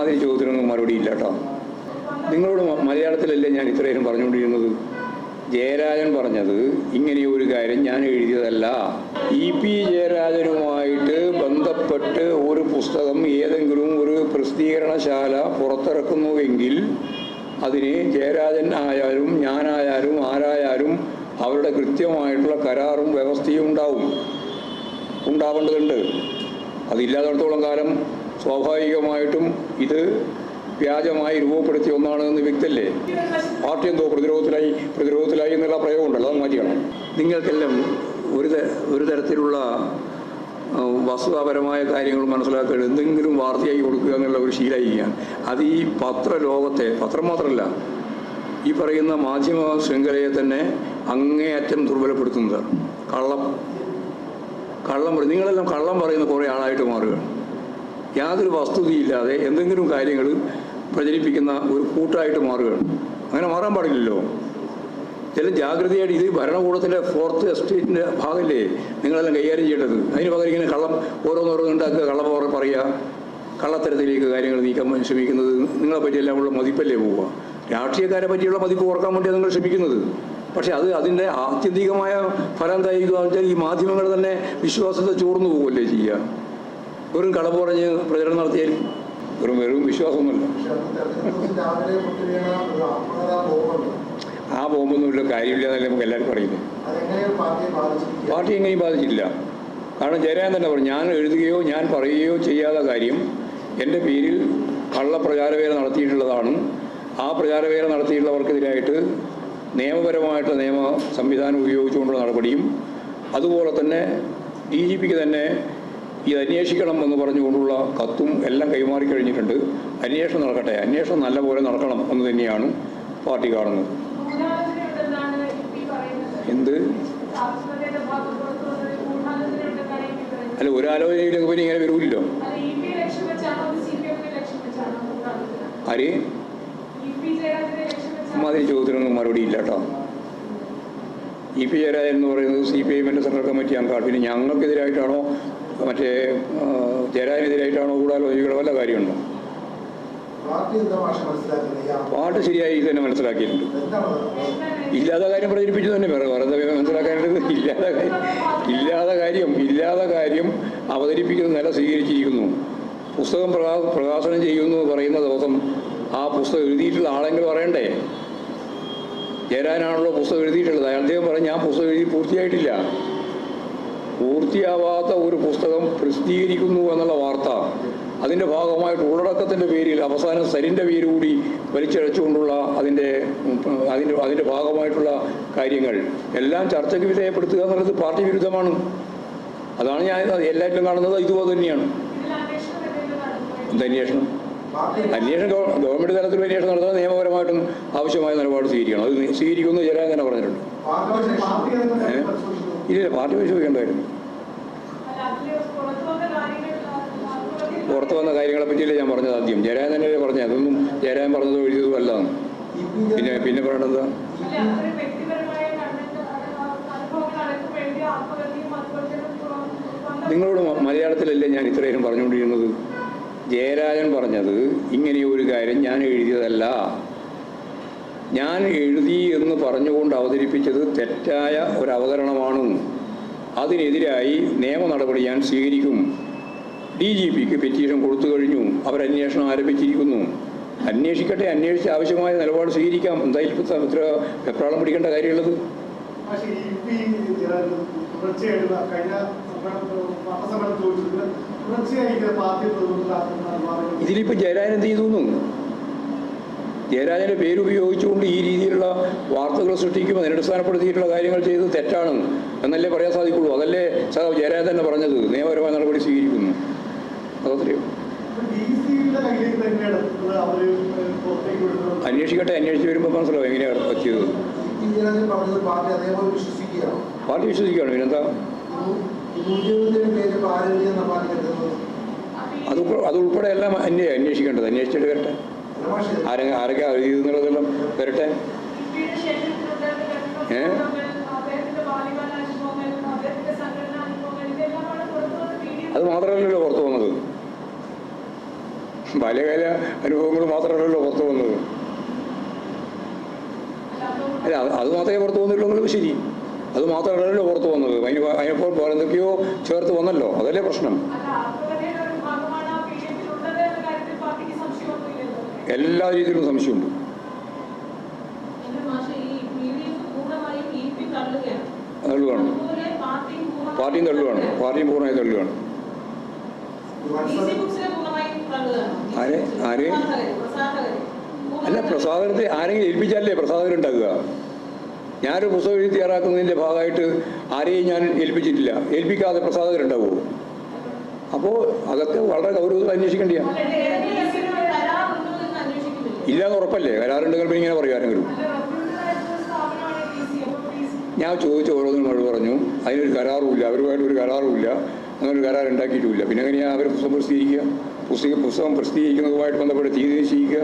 അമ്മാതിരി ചോദ്യത്തിനൊന്നും മറുപടി ഇല്ല കേട്ടോ നിങ്ങളോട് മലയാളത്തിലല്ലേ ഞാൻ ഇത്രയും പറഞ്ഞുകൊണ്ടിരുന്നത്? ജയരാജൻ പറഞ്ഞത് ഇങ്ങനെ ഒരു കാര്യം ഞാൻ എഴുതിയതല്ല. ഇ പി ജയരാജനുമായിട്ട് ബന്ധപ്പെട്ട് ഒരു പുസ്തകം ഏതെങ്കിലും ഒരു പ്രസിദ്ധീകരണശാല പുറത്തിറക്കുന്നുവെങ്കിൽ അതിന് ജയരാജൻ ആയാലും ഞാനായാലും ആരായാലും അവരുടെ കൃത്യമായിട്ടുള്ള കരാറും വ്യവസ്ഥയും ഉണ്ടാവും. ഉണ്ടാവേണ്ടതുണ്ട്. അതില്ലാത്തടത്തോളം കാലം സ്വാഭാവികമായിട്ടും ഇത് വ്യാജമായി രൂപപ്പെടുത്തിയ ഒന്നാണ് എന്ന് വ്യക്തല്ലേ പാർട്ടി എന്തോ പ്രതിരോധത്തിലായി പ്രതിരോധത്തിലായി എന്നുള്ള പ്രയോഗം ഉണ്ടല്ലോ അത് മാറ്റിയാണ് നിങ്ങൾക്കെല്ലാം ഒരു ഒരു തരത്തിലുള്ള വസ്തുതാപരമായ കാര്യങ്ങൾ മനസ്സിലാക്കുക എന്തെങ്കിലും വാർത്തയായി കൊടുക്കുക എന്നുള്ള ഒരു ശീലമായിരിക്കുകയാണ്. അത് ഈ പത്രലോകത്തെ പത്രം മാത്രമല്ല ഈ പറയുന്ന മാധ്യമ ശൃംഖലയെ തന്നെ അങ്ങേയറ്റം ദുർബലപ്പെടുത്തുന്നത്. കള്ളം കള്ളം പറയും നിങ്ങളെല്ലാം കള്ളം പറയുന്ന കുറേ ആളായിട്ട് മാറുകയാണ്. യാതൊരു വസ്തുതയില്ലാതെ എന്തെങ്കിലും കാര്യങ്ങൾ പ്രചരിപ്പിക്കുന്ന ഒരു കൂട്ടായിട്ട് മാറുകയാണ്. അങ്ങനെ മാറാൻ പാടില്ലല്ലോ. ചില ജാഗ്രതയായിട്ട് ഇത് ഭരണകൂടത്തിന്റെ ഫോർത്ത് എസ്റ്റേറ്റിന്റെ ഭാഗമല്ലേ നിങ്ങളെല്ലാം കൈകാര്യം ചെയ്യേണ്ടത്. അതിന് പകരം ഇങ്ങനെ കള്ളം ഓരോന്നോരോന്ന് ഉണ്ടാക്കുക കള്ളം പറ- പറയുക കള്ളത്തരത്തിലേക്ക് കാര്യങ്ങൾ നീക്കാൻ ശ്രമിക്കുന്നത് നിങ്ങളെ പറ്റിയെല്ലാം ഉള്ള മതിപ്പല്ലേ പോവുക. രാഷ്ട്രീയക്കാരെ പറ്റിയുള്ള മതിപ്പ് ഓർക്കാൻ വേണ്ടിയാണ് നിങ്ങൾ ശ്രമിക്കുന്നത്. പക്ഷേ അത് അതിന്റെ ആത്യന്തികമായ ഫലം എന്തായിരിക്കും വെച്ചാൽ ഈ മാധ്യമങ്ങൾ തന്നെ വിശ്വാസത്തെ ചോർന്നു പോകുമല്ലേ ചെയ്യുക. വെറും കളവ് പറഞ്ഞ് പ്രചരണം നടത്തിയായിരിക്കും. വെറും വെറും വിശ്വാസമൊന്നുമല്ല. ആ ബോംബൊന്നുമില്ല കാര്യമില്ല എന്നല്ലേ നമുക്ക് എല്ലാവരും പറയുന്നത് പാർട്ടി എങ്ങനെയും ബാധിച്ചിട്ടില്ല. കാരണം ജയരാജൻ തന്നെ പറഞ്ഞു ഞാൻ എഴുതുകയോ ഞാൻ പറയുകയോ ചെയ്യാത്ത കാര്യം എന്റെ പേരിൽ കള്ള പ്രചാരവേല നടത്തിയിട്ടുള്ളതാണ്. ആ പ്രചാരവേല നടത്തിയിട്ടുള്ളവർക്കെതിരായിട്ട് നിയമപരമായിട്ട് നിയമ സംവിധാനം ഉപയോഗിച്ചുകൊണ്ടുള്ള നടപടിയും അതുപോലെ തന്നെ ഡി ജി പിക്ക് തന്നെ ഇത് അന്വേഷിക്കണം എന്ന് പറഞ്ഞുകൊണ്ടുള്ള കത്തും എല്ലാം കൈമാറി കഴിഞ്ഞിട്ടുണ്ട്. അന്വേഷണം നടക്കട്ടെ. അന്വേഷണം നല്ലപോലെ നടക്കണം എന്ന് തന്നെയാണ് പാർട്ടി കാണുന്നത്. എന്ത്? അല്ല ഒരു ആലോചനയിലേക്ക് പിന്നെ ഇങ്ങനെ വരൂല്ലോ? ആര്? അമ്മാതിരി ചോദ്യത്തിനൊന്നും മറുപടി ഇല്ല കേട്ടോ. ഇ പി ജയരാജൻ എന്ന് പറയുന്നത് സി പി ഐ എമ്മിന്റെ സെൻട്രൽ കമ്മിറ്റി അംഗമാണ് പിന്നെ ഞങ്ങൾക്കെതിരായിട്ടാണോ മറ്റേ ആ, കൂടാലോ ഗൂഢാലോചിക്കണോ വല്ല കാര്യമുണ്ടോ? പാട്ട് ശരിയായി തന്നെ മനസ്സിലാക്കിയിട്ടുണ്ട്. ഇല്ലാതെ ഇല്ലാത്ത കാര്യം പ്രചരിപ്പിച്ചു തന്നെ. വേറെ വേറെ എന്താ മനസ്സിലാക്കാനുള്ളത്? ഇല്ലാത്ത കാര്യം ഇല്ലാത്ത കാര്യം ഇല്ലാത്ത കാര്യം അവതരിപ്പിക്കുന്ന നില സ്വീകരിച്ചിരിക്കുന്നു. പുസ്തകം പ്രകാ പ്രകാശനം ചെയ്യുന്നു എന്ന് പറയുന്ന ദിവസം ആ പുസ്തകം എഴുതിയിട്ടുള്ള ആളെങ്കിലും പറയണ്ടേ? ചേരാനാണല്ലോ പുസ്തകം എഴുതിയിട്ടുള്ളത്. അദ്ദേഹം പറഞ്ഞു ഞാൻ പുസ്തകം എഴുതി പൂർത്തിയായിട്ടില്ല. പൂർത്തിയാവാത്ത ഒരു പുസ്തകം പ്രസിദ്ധീകരിക്കുന്നു എന്നുള്ള വാർത്ത അതിന്റെ ഭാഗമായിട്ട് ഉള്ളടക്കത്തിന്റെ പേരിൽ അവസാനം സരിന്റെ പേര് കൂടി വലിച്ചഴച്ചുകൊണ്ടുള്ള അതിന്റെ അതിന്റെ അതിന്റെ ഭാഗമായിട്ടുള്ള കാര്യങ്ങൾ. എല്ലാം ചർച്ചയ്ക്ക് വിധേയപ്പെടുത്തുക എന്നുള്ളത് പാർട്ടി വിരുദ്ധമാണ്. അതാണ് ഞാൻ എല്ലാറ്റിലും കാണുന്നത്. ഇതുപോലെ തന്നെയാണ്. അന്വേഷണം. അന്വേഷണം പാർട്ടി അന്വേഷണം ഗവ- ഗവൺമെന്റ് തലത്തിൽ അന്വേഷണം നടത്താൻ നിയമപരമായിട്ടും ആവശ്യമായ നിലപാട് സ്വീകരിക്കണം. അത് സ്വീകരിക്കുമെന്ന് ചില തന്നെ പറഞ്ഞിട്ടുണ്ട്. ഇല്ല പാർട്ടി അതിൽ പുറത്തു വന്ന കാര്യങ്ങളെ പറ്റിയല്ലേ ഞാൻ പറഞ്ഞത് ആദ്യം. ജയരാജൻ തന്നെ പറഞ്ഞത്. അതൊന്നും ജയരാജൻ പറഞ്ഞതോ എഴുതിയതും അല്ലാന്ന്. പിന്നെ പിന്നെ പറയണത് നിങ്ങളോട് മലയാളത്തിലല്ലേ ഞാൻ ഇത്രയും പറഞ്ഞുകൊണ്ടിരുന്നത്? ജയരാജൻ പറഞ്ഞത് ഇങ്ങനെ ഒരു കാര്യം ഞാൻ എഴുതിയതല്ല. ഞാൻ എഴുതി എന്ന് പറഞ്ഞുകൊണ്ട് അവതരിപ്പിച്ചത് തെറ്റായ ഒരു അവതരണമാണ് അതിനെതിരായി നിയമ നടപടി ഞാൻ സ്വീകരിക്കും. ഡി ജി പിക്ക് പെറ്റീഷൻ കൊടുത്തു കഴിഞ്ഞു. അവരന്വേഷണം ആരംഭിച്ചിരിക്കുന്നു. അന്വേഷിക്കട്ടെ അന്വേഷിച്ച് ആവശ്യമായ നിലപാട് സ്വീകരിക്കാം. എന്തായാലും ഇപ്പൊ ഇത്ര വെപ്രാളം പിടിക്കേണ്ട കാര്യമുള്ളത്? ഇതിലിപ്പോ ഇതിലിപ്പോൾ ജയരാജൻ എന്ത് ചെയ്തു ജയരാജന്റെ പേര് ഉപയോഗിച്ചുകൊണ്ട് ഈ രീതിയിലുള്ള വാർത്തകൾ സൃഷ്ടിക്കുമ്പോൾ അതിനടിസ്ഥാനപ്പെടുത്തിയിട്ടുള്ള കാര്യങ്ങൾ ചെയ്തത് തെറ്റാണ് എന്നല്ലേ പറയാൻ സാധിക്കുള്ളൂ. അതല്ലേ സഖാവ് ജയരാജൻ തന്നെ പറഞ്ഞത്. നിയമപരമായ നടപടി സ്വീകരിക്കുന്നു. അതത്രയും അന്വേഷിക്കട്ടെ. അന്വേഷിച്ച് വരുമ്പോൾ മനസ്സിലാവും എങ്ങനെയാണ് പറ്റിയത്. പാർട്ടി വിശ്വസിക്കുകയാണ്. പിന്നെന്താ? അത് അതുൾപ്പെടെ എല്ലാം അന്വേ അന്വേഷിക്കേണ്ടത്. അന്വേഷിച്ചിട്ട് വരട്ടെ. ആരൊക്കെ എഴുതിയെന്നുള്ളതെല്ലാം വരട്ടെ. അത് മാത്രമല്ലല്ലോ പുറത്തു വന്നത്. ബാല്യകാല അനുഭവങ്ങൾ മാത്രമല്ലല്ലോ പുറത്തു വന്നത്. അല്ല അത് മാത്രമേ പുറത്തു വന്നിട്ടുള്ളൂ ശരി. അത് മാത്രമല്ലല്ലോ പുറത്തു വന്നത്. അതിന് അതിനിപ്പോൾ എന്തൊക്കെയോ ചേർത്ത് വന്നല്ലോ. അതല്ലേ പ്രശ്നം അല്ല ആത്മകഥയുടെ ഒരു ഭാഗമാണ് ആ പി ഡി എഫിൽ ഉള്ളത് എന്ന കാര്യത്തിൽ പാർട്ടിക്ക് സംശയമൊന്നുമില്ലല്ലോ എല്ലാ രീതിയിലും സംശയമുണ്ട്. തള്ളുകയാണ്. പാർട്ടിയും തള്ളുകയാണ്. പാർട്ടിയും പൂർണമായി തള്ളുകയാണ്. ആരെ? ആരെ? അല്ല പ്രസാദനത്തെ ആരെങ്കിലും ഏൽപ്പിച്ചാലേ പ്രസാദനം ഉണ്ടാക്കുക? ഞാനൊരു പുസ്തകം എഴുതി തയ്യാറാക്കുന്നതിന്റെ ഭാഗമായിട്ട് ആരെയും ഞാൻ ഏൽപ്പിച്ചിട്ടില്ല. ഏൽപ്പിക്കാതെ പ്രസാദകരുണ്ടാവുമോ അപ്പോൾ അതൊക്കെ വളരെ ഗൗരവത്തിൽ അന്വേഷിക്കേണ്ടിയാണ് അല്ല, ഏതെങ്കിലും തരത്തിലുള്ള ഒരു കരാറുണ്ടോ എന്ന് അന്വേഷിക്കുന്നില്ല. ഇല്ലാന്ന് ഉറപ്പല്ലേ? കരാറുണ്ടെങ്കിൽ ഇങ്ങനെ പറയും ആരെങ്കിലും. അല്ല റെപ്യൂട്ടഡ് ആയിട്ടുള്ള സ്ഥാപനമാണ് ഡി സി അപ്പോൾ ഡി സി ഞാൻ ചോദിച്ച ഓരോന്നും അവർ പറഞ്ഞു അതിനൊരു കരാറുമില്ല അവരുമായിട്ട് ഒരു കരാറുമില്ല അങ്ങനെ ഒരു കരാർ ഉണ്ടാക്കിയിട്ടുമില്ല. പിന്നെ എങ്ങനെയാണ് അവർ പുസ്തകം പ്രസിദ്ധീകരിക്കുക? പുസ്തക പുസ്തകം പ്രസിദ്ധീകരിക്കുന്നതുമായിട്ട് ബന്ധപ്പെട്ട് തീയതി നിശ്ചയിക്കുക?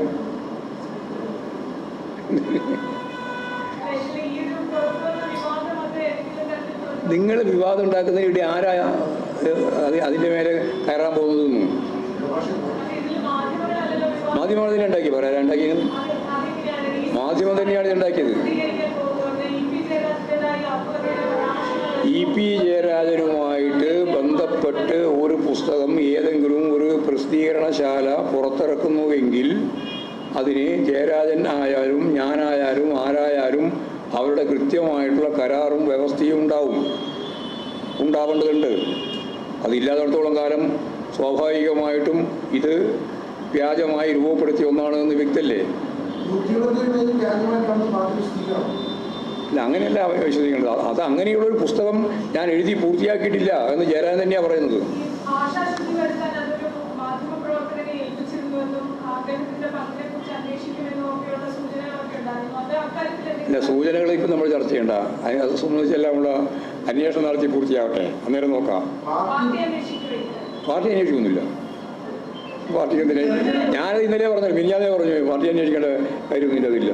നിങ്ങൾ വിവാദം ഉണ്ടാക്കുന്നതിന് ഇവിടെ ആരാ അതിന്റെ മേലെ കയറാൻ പോകുന്നതെന്നും? പക്ഷേ ഇതിനെ ഉണ്ടാക്കി പറയാൻ ഉണ്ടാക്കിയത് മാധ്യമം തന്നെയാണ് പരാമർശങ്ങൾ ഇ പി ജയരാജനുമായിട്ട് ബന്ധപ്പെട്ട് ഒരു പുസ്തകം ഏതെങ്കിലും ഒരു പ്രസിദ്ധീകരണശാല പുറത്തിറക്കുന്നുവെങ്കിൽ അതിന് ജയരാജൻ ആയാലും ഞാനായാലും ആരായാലും അവരുടെ കൃത്യമായിട്ടുള്ള കരാറും വ്യവസ്ഥയും ഉണ്ടാവും. ഉണ്ടാവേണ്ടതുണ്ട്. അതില്ലാത്തടത്തോളം കാലം സ്വാഭാവികമായിട്ടും ഇത് വ്യാജമായി രൂപപ്പെടുത്തിയ ഒന്നാണ് എന്ന് വ്യക്തല്ലേ? അങ്ങനെയല്ല വിശ്വസിക്കേണ്ടത്. അത് അത് അങ്ങനെയുള്ള ഒരു പുസ്തകം ഞാൻ എഴുതി പൂർത്തിയാക്കിയിട്ടില്ല എന്ന് ജയരാജൻ തന്നെയാണ് പറയുന്നത്. അല്ല ഇല്ല സൂചനകൾ ഇപ്പം നമ്മൾ ചർച്ച ചെയ്യണ്ട. അത് സംബന്ധിച്ചെല്ലാം നമ്മൾ അന്വേഷണം നടത്തി പൂർത്തിയാവട്ടെ അന്നേരം നോക്കാം. പാർട്ടി അന്വേഷിക്കുന്നില്ല. പാർട്ടി എന്തിനെ? ഞാനത് ഇന്നലെ പറഞ്ഞു മിനിഞ്ഞാന്നേ പറഞ്ഞു പാർട്ടി അന്വേഷിക്കേണ്ട കാര്യം ഇതിന്റെ അതില്ല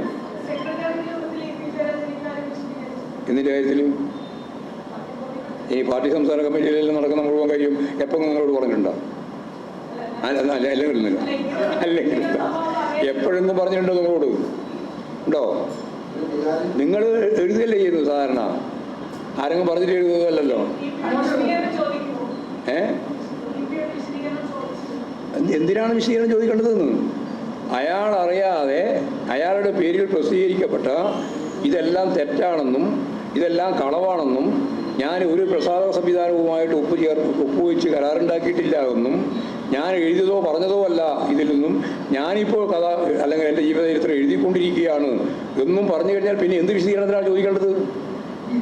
എന്തിന്റെ കാര്യത്തിൽ? ഈ പാർട്ടി സംസ്ഥാന കമ്മിറ്റിയിലെല്ലാം നടക്കുന്ന മുഴുവൻ കാര്യം എപ്പം നിങ്ങളോട് പറഞ്ഞിട്ടുണ്ടോ? അല്ല അല്ല, അല്ല അല്ലെങ്കിൽ എപ്പോഴെങ്കിലും പറഞ്ഞിട്ടുണ്ടോ നിങ്ങളോട്? ഉണ്ടോ? നിങ്ങൾ എഴുതുകയല്ലേ ചെയ്യുന്നത് സാധാരണ? ആരെങ്കിലും പറഞ്ഞിട്ട് എഴുതുന്നതല്ലോ ഇ പി വിശദീകരണം ചോദിക്കുമോ ഏ ഇ പി വിശദീകരണം ചോദിച്ചു എന്ത് എന്തിനാണ് വിശദീകരണം ചോദിക്കേണ്ടതെന്ന്? അയാൾ അറിയാതെ അയാളുടെ പേരിൽ പ്രസിദ്ധീകരിക്കപ്പെട്ട ഇതെല്ലാം തെറ്റാണെന്നും ഇതെല്ലാം കളവാണെന്നും ഞാൻ ഒരു പ്രസാദക സംവിധാനവുമായിട്ട് ഒപ്പ് ചേർ ഒപ്പുവെച്ച് കരാറുണ്ടാക്കിയിട്ടില്ല എന്നും ഞാൻ എഴുതിയതോ പറഞ്ഞതോ അല്ല ഇതിൽ നിന്നും ഞാനിപ്പോൾ കഥ അല്ലെങ്കിൽ എന്റെ ജീവചരിത്രം എഴുതിക്കൊണ്ടിരിക്കുകയാണ് എന്നും പറഞ്ഞു കഴിഞ്ഞാൽ പിന്നെ എന്ത് വിശദീകരണത്തിനാണ് ചോദിക്കേണ്ടത്? ഈ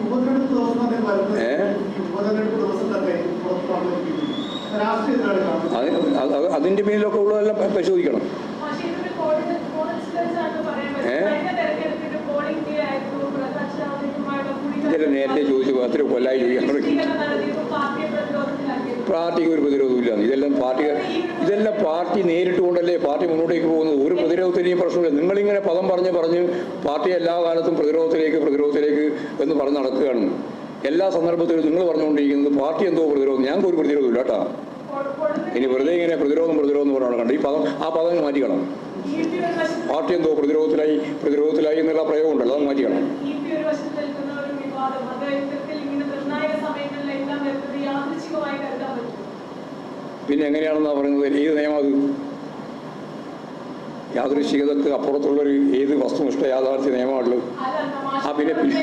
ഉപതെരഞ്ഞെടുപ്പ് പേരിലൊക്കെ ഉള്ളതെല്ലാം പരിശോധിക്കണം. നേരത്തെ ചോദിച്ചു. അത്ര കൊല്ലായി ചോദിക്കാൻ പാർട്ടിക്ക് ഒരു പ്രതിരോധമില്ല ഇതെല്ലാം പാർട്ടി ഇതെല്ലാം പാർട്ടി നേരിട്ട് കൊണ്ടല്ലേ പാർട്ടി മുന്നോട്ടേക്ക് പോകുന്നത്? ഒരു പ്രതിരോധത്തിനെയും പ്രശ്നമില്ല. നിങ്ങളിങ്ങനെ പദം പറഞ്ഞ് പറഞ്ഞ് പാർട്ടി എല്ലാ കാലത്തും പ്രതിരോധത്തിലേക്ക് പ്രതിരോധത്തിലേക്ക് എന്ന് പറഞ്ഞ് നടക്കുകയാണ്. എല്ലാ സന്ദർഭത്തിലും നിങ്ങൾ പറഞ്ഞുകൊണ്ടിരിക്കുന്നത് പാർട്ടി എന്തോ പ്രതിരോധം? ഞങ്ങൾക്ക് ഒരു പ്രതിരോധമില്ല കേട്ടോ. ഇനി വെറുതെ ഇങ്ങനെ പ്രതിരോധം പ്രതിരോധം എന്ന് പറഞ്ഞാണ് കണ്ടത്. ഈ പദം ആ പദം മാറ്റിക്കണം പാർട്ടി എന്തോ പ്രതിരോധത്തിലായി പ്രതിരോധത്തിലായി എന്നുള്ള പ്രയോഗം ഉണ്ടല്ലോ അത് മാറ്റിക്കണം പിന്നെ എങ്ങനെയാണെന്നാ പറയുന്നത്? ഏത് നിയമം അത്? യാദൃശ്ചികതക്ക് അപ്പുറത്തുള്ളൊരു ഏത് വസ്തുനിഷ്ഠ യാഥാർത്ഥ്യ നിയമമാണുള്ളത്? ആ, പിന്നെ പിന്നെ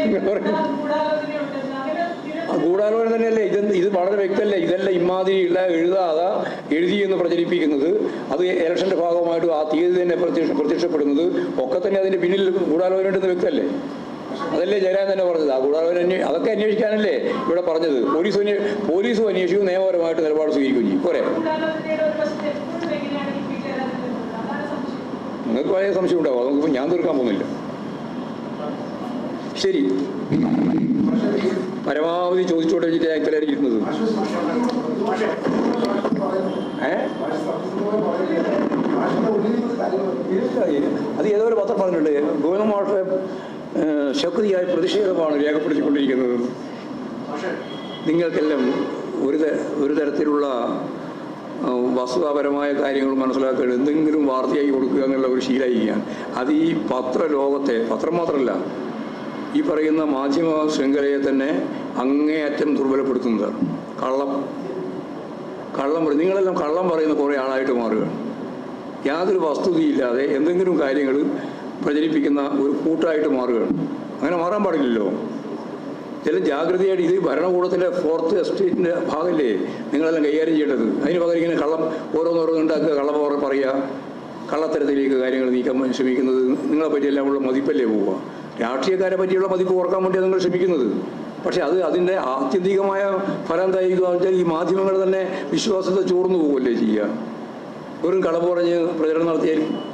ഗൂഢാലോചന തന്നെയല്ലേ? ഇത് ഇത് വളരെ വ്യക്തമല്ലേ? ഇതല്ല ഇമാതിരി ഉള്ള എഴുതാതെ എഴുതി എന്ന് പ്രചരിപ്പിക്കുന്നത്. അത് ഇലക്ഷന്റെ ഭാഗമായിട്ട് ആ തീയതി തന്നെ പ്രത്യക്ഷ പ്രത്യക്ഷപ്പെടുന്നത് ഒക്കെ തന്നെ അതിന്റെ പിന്നിൽ ഗൂഢാലോചന ഉണ്ടെന്ന് വ്യക്തമല്ലേ? അതല്ലേ ജയരാജൻ തന്നെ പറഞ്ഞത്. ആ അന്വേ- അതൊക്കെ അന്വേഷിക്കാനല്ലേ ഇവിടെ പറഞ്ഞത്? പോലീസ് പോലീസും അന്വേഷിക്കും നിയമപരമായിട്ട് നിലപാട് സ്വീകരിക്കുകയും ചെയ്യും. പോരെ? നിങ്ങൾക്ക് വളരെ സംശയം ഉണ്ടാവും. അതൊന്നും ഞാൻ തീർക്കാൻ പോകുന്നില്ല. ശരി. പരമാവധി ചോദിച്ചോട്ടെ വെച്ചിട്ട് ഞാൻ ഇത്രയും ഇരുന്നത് അത് ഏതോ ഒരു പത്രം പറഞ്ഞിട്ടുണ്ട്. ഗോവിന്ദ മാഷെ ഏഹ്, ശക്തിയായ പ്രതിഷേധമാണ് രേഖപ്പെടുത്തിക്കൊണ്ടിരിക്കുന്നത്. നിങ്ങൾക്കെല്ലാം ഒരു ഒരു തരത്തിലുള്ള വസ്തുതാപരമായ കാര്യങ്ങൾ മനസ്സിലാക്കുക എന്തെങ്കിലും വാർത്തയായി കൊടുക്കുക എന്നുള്ള ഒരു ശീലമായിരിക്കുകയാണ്. അത് ഈ പത്ര ലോകത്തെ പത്രം മാത്രമല്ല ഈ പറയുന്ന മാധ്യമ ശൃംഖലയെ തന്നെ അങ്ങേയറ്റം ദുർബലപ്പെടുത്തുന്നത് കള്ളം. കള്ളം പറയും നിങ്ങളെല്ലാം കള്ളം പറയുന്ന കുറേ ആളായിട്ട് മാറുകയാണ്. യാതൊരു വസ്തുതയില്ലാതെ എന്തെങ്കിലും കാര്യങ്ങൾ പ്രചരിപ്പിക്കുന്ന ഒരു കൂട്ടായിട്ട് മാറുകയാണ്. അങ്ങനെ മാറാൻ പാടില്ലല്ലോ. ചില ജാഗ്രതയായിട്ട് ഇത് ഭരണകൂടത്തിന്റെ ഫോർത്ത് എസ്റ്റേറ്റിന്റെ ഭാഗമല്ലേ നിങ്ങളെല്ലാം കൈകാര്യം ചെയ്യേണ്ടത്. അതിന് പകരം ഇങ്ങനെ കള്ളം ഓരോന്നോരോന്ന് ഉണ്ടാക്കുക കള്ളം പറ- പറയുക കള്ളത്തരത്തിലേക്ക് കാര്യങ്ങൾ നീക്കാൻ ശ്രമിക്കുന്നത് നിങ്ങളെ പറ്റിയെല്ലാം ഉള്ള മതിപ്പല്ലേ പോവുക. രാഷ്ട്രീയക്കാരെ പറ്റിയുള്ള പതിപ്പ് ഓർക്കാൻ വേണ്ടി നിങ്ങൾ ശ്രമിക്കുന്നത്. പക്ഷെ അത് അതിന്റെ ആത്യന്തികമായ ഫലം എന്തായിരിക്കും വെച്ചാൽ ഈ മാധ്യമങ്ങൾ തന്നെ വിശ്വാസത്തെ ചോർന്നു പോവുകയല്ലേ ചെയ്യുക? വെറും കള പറഞ്ഞ് പ്രചരണം നടത്തിയാൽ